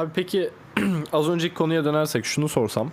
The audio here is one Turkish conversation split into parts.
Abi peki az önceki konuya dönersek şunu sorsam.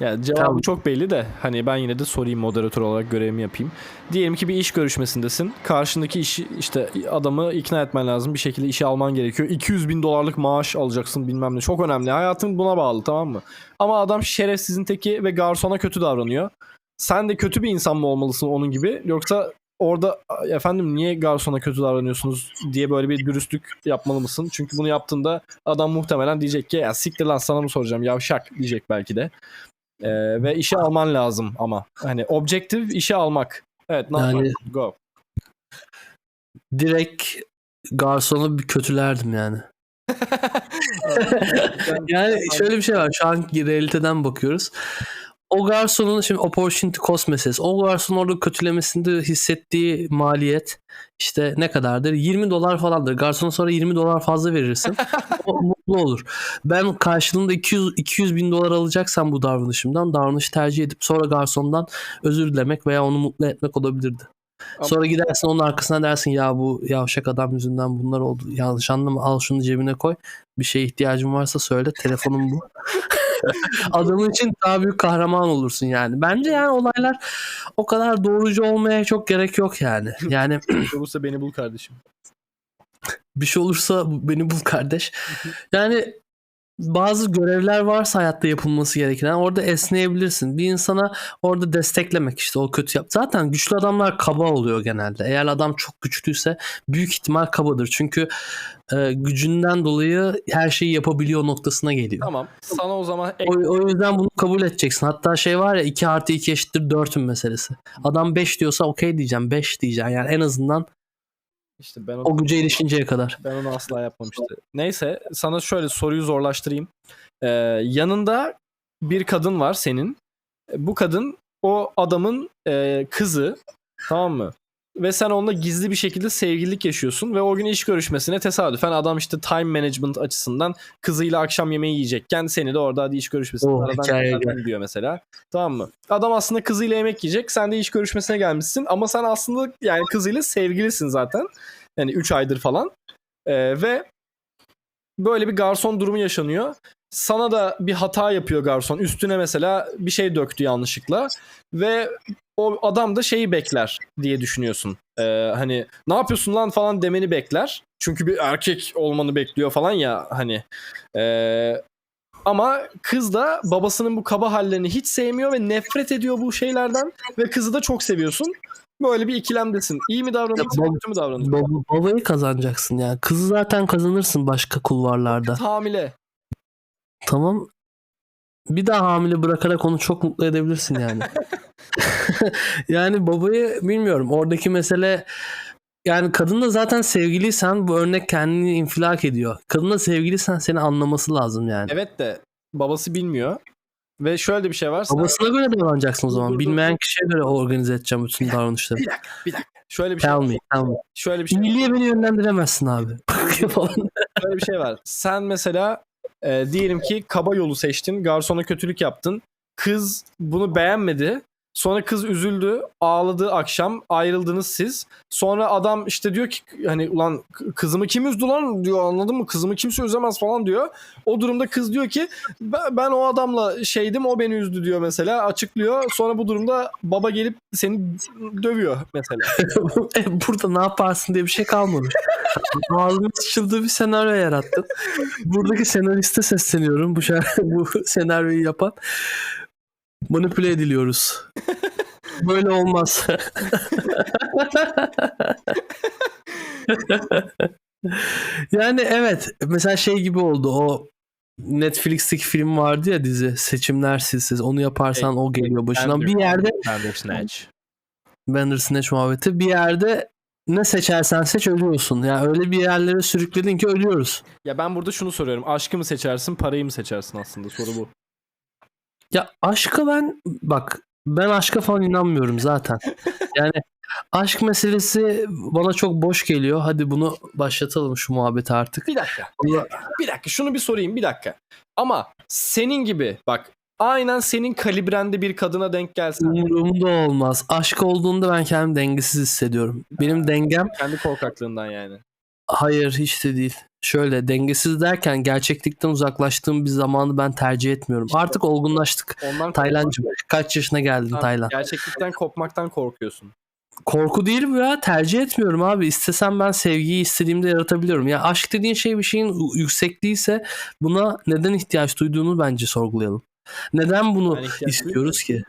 Yani cevabı Tamam. çok belli de hani ben yine de sorayım moderatör olarak görevimi yapayım. Diyelim ki bir iş görüşmesindesin. Karşındaki işi işte adamı ikna etmen lazım. Bir şekilde işe alman gerekiyor. 200 bin dolarlık maaş alacaksın bilmem ne. Çok önemli. Hayatın buna bağlı tamam mı? Ama adam şerefsizin teki ve garsona kötü davranıyor. Sen de kötü bir insan mı olmalısın onun gibi? Yoksa orada efendim niye garsona kötü davranıyorsunuz diye böyle bir dürüstlük yapmalı mısın? Çünkü bunu yaptığında adam muhtemelen diyecek ki ya siktir lan sana mı soracağım yavşak diyecek belki de. Ee, ve işe alman lazım ama. Hani objektif işe almak. Evet ne Yani- yapalım? Go. Direkt garsonu bir kötülerdim yani. Yani şöyle bir şey var. Şu anki realiteden bakıyoruz. O garsonun şimdi opportunity cost meselesi. O garson orada kötülemesinde hissettiği maliyet işte ne kadardır? 20 dolar falandır. Garsona sonra 20 dolar fazla verirsin. o mutlu olur. Ben karşılığında 200, 200 bin dolar alacaksam bu davranışımdan davranışı tercih edip sonra garsondan özür dilemek veya onu mutlu etmek olabilirdi. Ama- Sonra gidersin onun arkasına dersin ya bu yavşak adam yüzünden bunlar oldu. Yanlış anlama al şunu cebine koy. Bir şeye ihtiyacın varsa söyle telefonum bu. Adamın için daha büyük kahraman olursun yani. Bence yani olaylar o kadar doğrucu olmaya çok gerek yok yani. Yani Olursa beni bul kardeşim. bir şey olursa beni bul kardeş. Yani bazı görevler varsa hayatta yapılması gereken orada esneyebilirsin. Bir insana orada desteklemek işte o kötü yap. Zaten güçlü adamlar kaba oluyor genelde. Eğer adam çok güçlüyse büyük ihtimal kabadır. Çünkü e, gücünden dolayı her şeyi yapabiliyor noktasına geliyor. Tamam. Sana o zaman O, o yüzden bunu kabul edeceksin. Hatta şey var ya 2 artı 2 eşittir 4'ün meselesi. Adam 5 diyorsa okey diyeceğim 5 diyeceğim. Yani en azından işte ben onu, o güce erişinceye kadar. ben onu asla yapmamıştım. Neyse sana şöyle soruyu zorlaştırayım. Ee, yanında bir kadın var senin. Bu kadın o adamın e, kızı tamam mı? Ve sen onunla gizli bir şekilde sevgililik yaşıyorsun ve o gün iş görüşmesine tesadüfen adam işte time management açısından kızıyla akşam yemeği yiyecekken seni de orada hadi iş görüşmesine Oh, aradan hikayeye çıkartın diyor mesela. Tamam mı? Adam aslında kızıyla yemek yiyecek. Sen de iş görüşmesine gelmişsin ama sen aslında yani kızıyla sevgilisin zaten. Yani 3 aydır falan. Ee, ve böyle bir garson durumu yaşanıyor. Sana da bir hata yapıyor garson. Üstüne mesela bir şey döktü yanlışlıkla. Ve o adam da şeyi bekler diye düşünüyorsun. Ee, hani ne yapıyorsun lan falan demeni bekler. Çünkü bir erkek olmanı bekliyor falan ya hani. Ee, ama kız da babasının bu kaba hallerini hiç sevmiyor ve nefret ediyor bu şeylerden. Ve kızı da çok seviyorsun. Böyle bir ikilemdesin. İyi mi davranıyorsun, Ya, kötü mü davranıyorsun? Bab- babayı kazanacaksın yani. Kızı zaten kazanırsın başka kulvarlarda. Hamile. Tamam. Bir daha hamile bırakarak onu çok mutlu edebilirsin yani. yani babayı bilmiyorum. Oradaki mesele yani kadınla zaten sevgiliysen bu örnek kendini infilak ediyor. Kadınla sevgiliysen seni anlaması lazım yani. Evet de babası bilmiyor. Ve şöyle de bir şey var. sen- Babasına göre davranacaksın o Dur, zaman. dur, dur, Bilmeyen kişiye göre organize edeceğim bütün davranışları. Bir dakika, bir dakika. Şöyle bir şey Tell var. me, tell me. Şöyle bir şey. İyiliğe beni yönlendiremezsin abi. Şöyle bir şey var. Sen mesela e, diyelim ki kaba yolu seçtin. Garsona kötülük yaptın. Kız bunu beğenmedi. Sonra kız üzüldü, ağladı akşam, ayrıldınız siz. Sonra adam işte diyor ki hani ulan kızımı kim üzdü lan diyor anladın mı? Kızımı kimse üzemez falan diyor. O durumda kız diyor ki ben, o adamla şeydim o beni üzdü diyor mesela açıklıyor. Sonra bu durumda baba gelip seni dövüyor mesela. E, Burada ne yaparsın diye bir şey kalmamış. Ağzıma sıçıldığı bir senaryo yarattın. Buradaki senariste sesleniyorum. Bu, şar- bu senaryoyu yapan. Manipüle ediliyoruz. Böyle olmaz. yani evet. Mesela şey gibi oldu. O Netflix'teki film vardı ya dizi. Seçimler silsiz. Onu yaparsan o geliyor başına. Bir yerde Bandersnatch. Bandersnatch muhabbeti. Bir yerde ne seçersen seç ölüyorsun. Yani öyle bir yerlere sürükledin ki ölüyoruz. Ya ben burada şunu soruyorum. Aşkı mı seçersin, parayı mı seçersin aslında soru bu. Ya aşka ben bak ben aşka falan inanmıyorum zaten. Yani aşk meselesi bana çok boş geliyor. Hadi bunu başlatalım şu muhabbeti artık. Bir dakika. Allah- Bir dakika şunu bir sorayım bir dakika. Ama senin gibi bak aynen senin kalibrende bir kadına denk gelsen Umurumda olmaz. Aşk olduğunda ben kendimi dengesiz hissediyorum. Benim dengem kendi korkaklığından yani. hayır hiç de değil. Şöyle dengesiz derken gerçeklikten uzaklaştığım bir zamanı ben tercih etmiyorum. İşte- Artık olgunlaştık. Taylancım kaç yaşına geldin korkmaktan- Taylan? Gerçeklikten kopmaktan korkuyorsun. Korku değil bu ya. Tercih etmiyorum abi. İstesem ben sevgiyi istediğimde yaratabiliyorum. Ya aşk dediğin şey bir şeyin yüksekliğiyse buna neden ihtiyaç duyduğunu bence sorgulayalım. Neden bunu istiyoruz ki?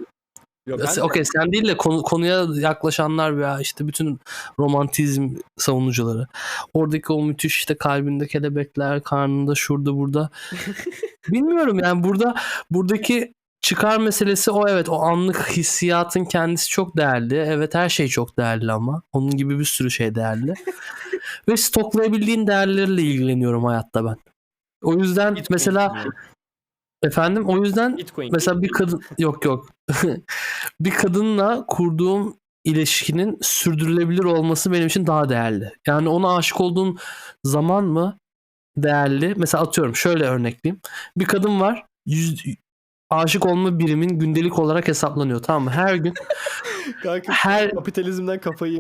Yok, ben Okey sen değil de konu- konuya yaklaşanlar veya işte bütün romantizm savunucuları. Oradaki o müthiş işte kalbinde kelebekler, karnında şurada burada. Bilmiyorum yani burada buradaki çıkar meselesi o evet o anlık hissiyatın kendisi çok değerli. Evet her şey çok değerli ama onun gibi bir sürü şey değerli. Ve stoklayabildiğin değerlerle ilgileniyorum hayatta ben. O yüzden Bitcoin mesela. Efendim o yüzden Bitcoin. Mesela bir kadın yok yok. bir kadınla kurduğum ilişkinin sürdürülebilir olması benim için daha değerli. Yani ona aşık olduğum zaman mı değerli? Mesela atıyorum şöyle örnekleyeyim. Bir kadın var. Yüz, aşık olma birimin gündelik olarak hesaplanıyor tamam mı? Her gün Kanka, her kapitalizmden kafayı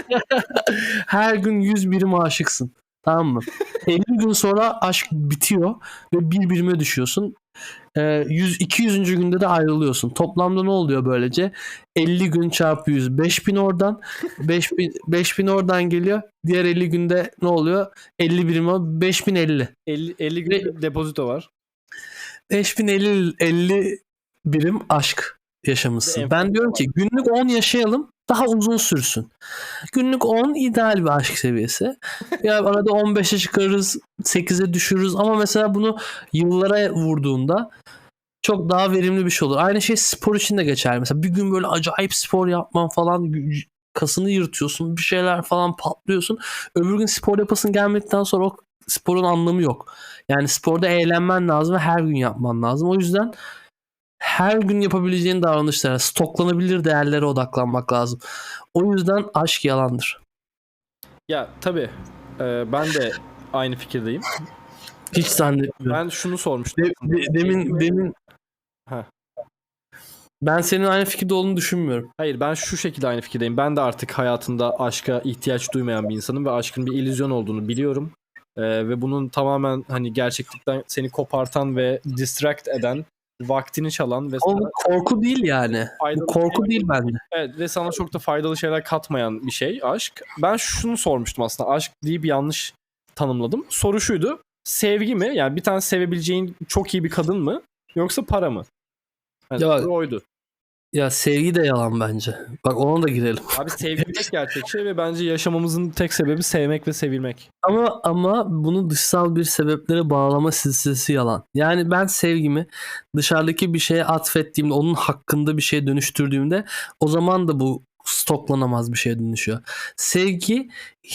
her gün 100 birim aşıksın. Tamam mı? 50 gün sonra aşk bitiyor ve bir birime düşüyorsun. Ee, 100 200. günde de ayrılıyorsun. Toplamda ne oluyor böylece? 50 gün çarpı 100 5000 oradan 5000 5000 oradan geliyor. Diğer 50 günde ne oluyor? 50 birim o 5050. 50, 50 gün bir depozito var. 5050 50 birim aşk yaşamışsın. En Ben diyorum ki günlük 10 yaşayalım daha uzun sürsün. Günlük 10 ideal bir aşk seviyesi. Ya arada 15'e çıkarırız, 8'e düşürürüz ama mesela bunu yıllara vurduğunda çok daha verimli bir şey olur. Aynı şey spor için de geçerli. Mesela bir gün böyle acayip spor yapman falan kasını yırtıyorsun, bir şeyler falan patlıyorsun. Öbür gün spor yapasın gelmedikten sonra o sporun anlamı yok. Yani sporda eğlenmen lazım ve her gün yapman lazım. O yüzden her gün yapabileceğin davranışlara, stoklanabilir değerlere odaklanmak lazım. O yüzden aşk yalandır. Ya tabii. e, ben de aynı fikirdeyim. Hiç zannetmiyorum. Ben şunu sormuştum. De- de- demin demin Ha. ben senin aynı fikirde olduğunu düşünmüyorum. Hayır ben şu şekilde aynı fikirdeyim. Ben de artık hayatında aşka ihtiyaç duymayan bir insanım ve aşkın bir illüzyon olduğunu biliyorum. Ee, ve bunun tamamen hani gerçeklikten seni kopartan ve distract eden, vaktini çalan ve O sana korku değil yani. Bu korku değil bende. Evet ve sana çok da faydalı şeyler katmayan bir şey aşk. Ben şunu sormuştum aslında. Aşk deyip yanlış tanımladım. Soru şuydu. Sevgi mi? Yani bir tane sevebileceğin çok iyi bir kadın mı? Yoksa para mı? Yani Ya- oydu. Ya sevgi de yalan bence. Bak ona da girelim. Abi sevgi tek gerçek şey ve bence yaşamamızın tek sebebi sevmek ve sevilmek. Ama ama bunu dışsal bir sebeplere bağlama silsilesi yalan. Yani ben sevgimi dışarıdaki bir şeye atfettiğimde, onun hakkında bir şeye dönüştürdüğümde o zaman da bu stoklanamaz bir şeye dönüşüyor. Sevgi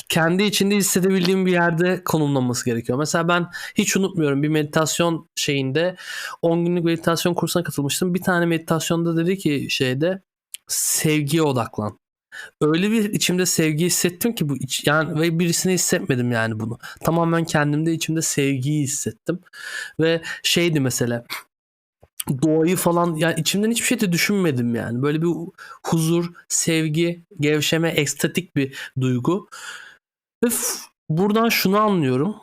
kendi içinde hissedebildiğim bir yerde konumlanması gerekiyor. Mesela ben hiç unutmuyorum bir meditasyon şeyinde 10 günlük meditasyon kursuna katılmıştım. Bir tane meditasyonda dedi ki şeyde sevgiye odaklan öyle bir içimde sevgi hissettim ki bu iç, yani ve birisine hissetmedim yani bunu. Tamamen kendimde içimde sevgiyi hissettim. Ve şeydi mesela doğayı falan yani içimden hiçbir şey de düşünmedim yani. Böyle bir huzur, sevgi, gevşeme, ekstatik bir duygu. Ve buradan şunu anlıyorum.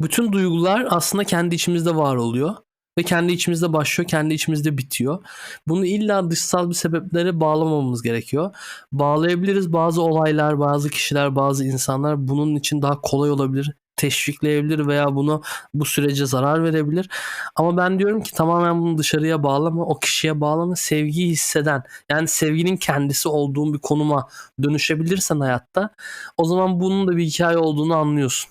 Bütün duygular aslında kendi içimizde var oluyor. Ve kendi içimizde başlıyor, kendi içimizde bitiyor. Bunu illa dışsal bir sebeplere bağlamamamız gerekiyor bağlayabiliriz. Bazı olaylar, bazı kişiler, bazı insanlar bunun için daha kolay olabilir. Teşvikleyebilir veya bunu bu sürece zarar verebilir. Ama ben diyorum ki tamamen bunu dışarıya bağlama, o kişiye bağlama, sevgiyi hisseden yani sevginin kendisi olduğun bir konuma dönüşebilirsen hayatta o zaman bunun da bir hikaye olduğunu anlıyorsun.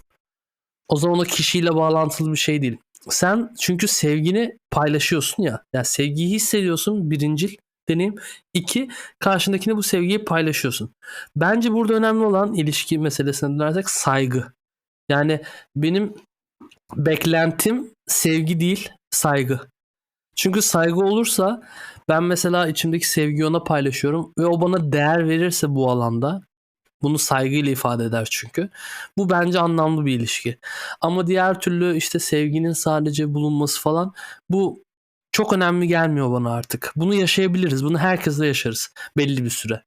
O zaman o kişiyle bağlantılı bir şey değil. Sen çünkü sevgini paylaşıyorsun ya. Yani sevgiyi hissediyorsun birincil deneyim. İki, karşındakine bu sevgiyi paylaşıyorsun. Bence burada önemli olan ilişki meselesine dönersek saygı. Yani benim beklentim sevgi değil, saygı. Çünkü saygı olursa ben mesela içimdeki sevgiyi ona paylaşıyorum ve o bana değer verirse bu alanda bunu saygıyla ifade eder çünkü. Bu bence anlamlı bir ilişki. Ama diğer türlü işte sevginin sadece bulunması falan bu çok önemli gelmiyor bana artık. Bunu yaşayabiliriz. Bunu herkesle yaşarız belli bir süre.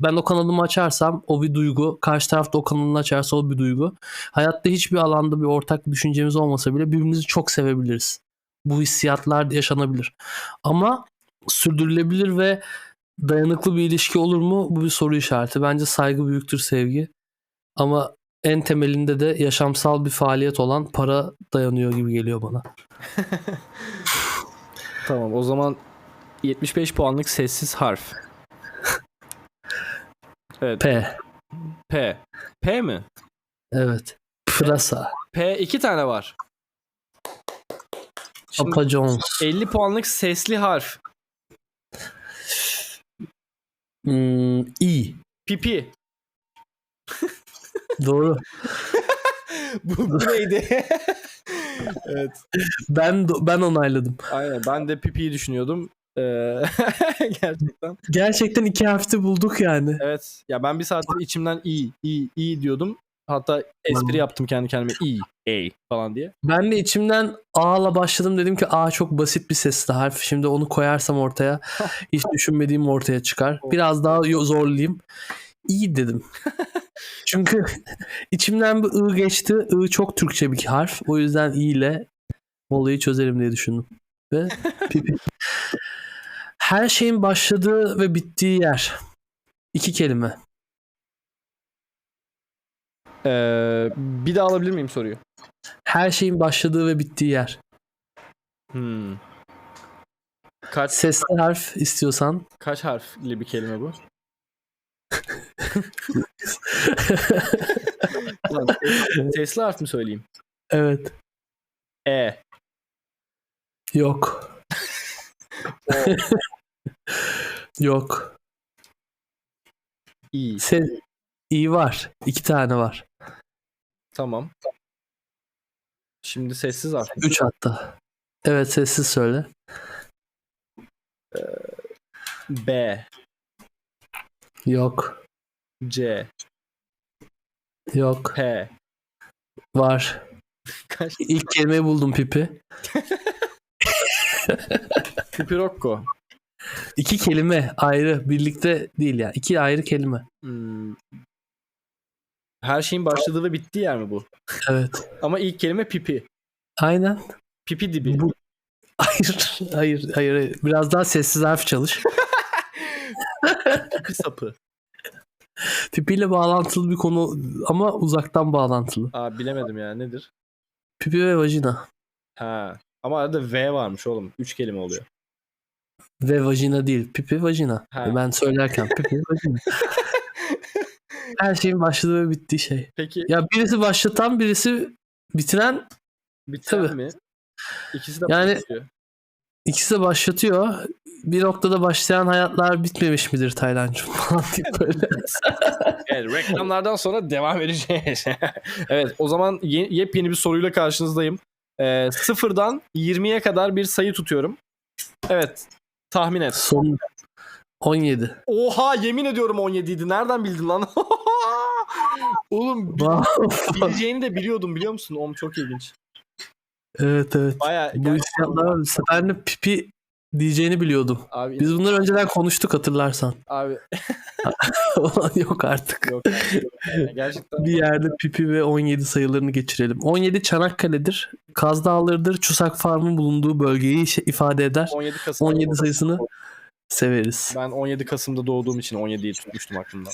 Ben o kanalımı açarsam o bir duygu. Karşı tarafta o kanalını açarsa o bir duygu. Hayatta hiçbir alanda bir ortak düşüncemiz olmasa bile birbirimizi çok sevebiliriz. Bu hissiyatlar yaşanabilir. Ama sürdürülebilir ve dayanıklı bir ilişki olur mu? Bu bir soru işareti. Bence saygı büyüktür sevgi. Ama en temelinde de yaşamsal bir faaliyet olan para dayanıyor gibi geliyor bana. Tamam o zaman 75 puanlık sessiz harf. Evet. P. P. P mi? Evet. Pırasa. P iki tane var. Şimdi Papa Jones. 50 puanlık sesli harf. Hmm, I. Pipi. Doğru. bu, bu neydi? evet. Ben ben onayladım. Aynen. Ben de pipiyi düşünüyordum. Ee, gerçekten. Gerçekten iki harfte bulduk yani. Evet. Ya ben bir saattir içimden iyi, iyi, iyi diyordum. Hatta espri Hmm. yaptım kendi kendime. İyi, ey falan diye. Ben de içimden A'la başladım. Dedim ki A çok basit bir sesli harf. Şimdi onu koyarsam ortaya hiç düşünmediğim ortaya çıkar. Biraz daha zorlayayım. İyi dedim. Çünkü içimden bir I geçti. I çok Türkçe bir harf. O yüzden I ile olayı çözerim diye düşündüm. Ve pipi. Her şeyin başladığı ve bittiği yer. İki kelime. Ee, bir daha alabilir miyim soruyu? Her şeyin başladığı ve bittiği yer. Hmm. Kaç Sesli harf istiyorsan. kaç harfli bir kelime bu? Sesli harf mi söyleyeyim? evet. E. Yok. Yok. İ. Se iyi var. İki tane var. Tamam. Şimdi sessiz harf. Üç hatta. Evet sessiz söyle. B. Yok. C. Yok. P. Var. Kaç? İlk kelimeyi buldum pipi. Pipirokko. İki kelime ayrı. Birlikte değil yani. İki ayrı kelime. Hmm. Her şeyin başladığı ve bittiği yer mi bu? Evet. Ama ilk kelime pipi. Aynen. Pipi dibi. Bu... Hayır. Hayır. Hayır. hayır. Biraz daha sessiz harf çalış. Pipi sapı. Pipiyle bağlantılı bir konu ama uzaktan bağlantılı. Aa bilemedim ya nedir? Pipi ve vajina. Ha. Ama arada V varmış oğlum. Üç kelime oluyor. Ve vajina değil. Pipi vajina. Ha. Ben söylerken pipi vajina. Her şeyin başladığı ve bittiği şey. Peki Ya birisi başlatan birisi bitiren biten tabii. mi? İkisi de Yani- başlıyor. ikisi de başlatıyor. Bir noktada başlayan hayatlar bitmemiş midir falan deyip böyle. Evet, reklamlardan sonra devam edeceğiz. evet o zaman ye- yepyeni bir soruyla karşınızdayım. Ee, sıfırdan 20'ye kadar bir sayı tutuyorum. Evet tahmin et. Son 17. Oha yemin ediyorum 17 idi. Nereden bildin lan? Oğlum bileceğini de biliyordum biliyor musun? Oğlum çok ilginç. evet evet. Baya Bu hissiyatlar ben de pipi diyeceğini biliyordum. abi, Biz bunları önceden konuştuk hatırlarsan. abi Ulan Yok artık. yok. Yani gerçekten Bir yerde pipi ve 17 sayılarını geçirelim. 17 Çanakkale'dir. Kaz Dağları'dır. Çusak Farm'ın bulunduğu bölgeyi işe- ifade eder. 17 Kasım. 17 sayısını severiz. Ben 17 Kasım'da doğduğum için 17'yi tutmuştum aklımdan.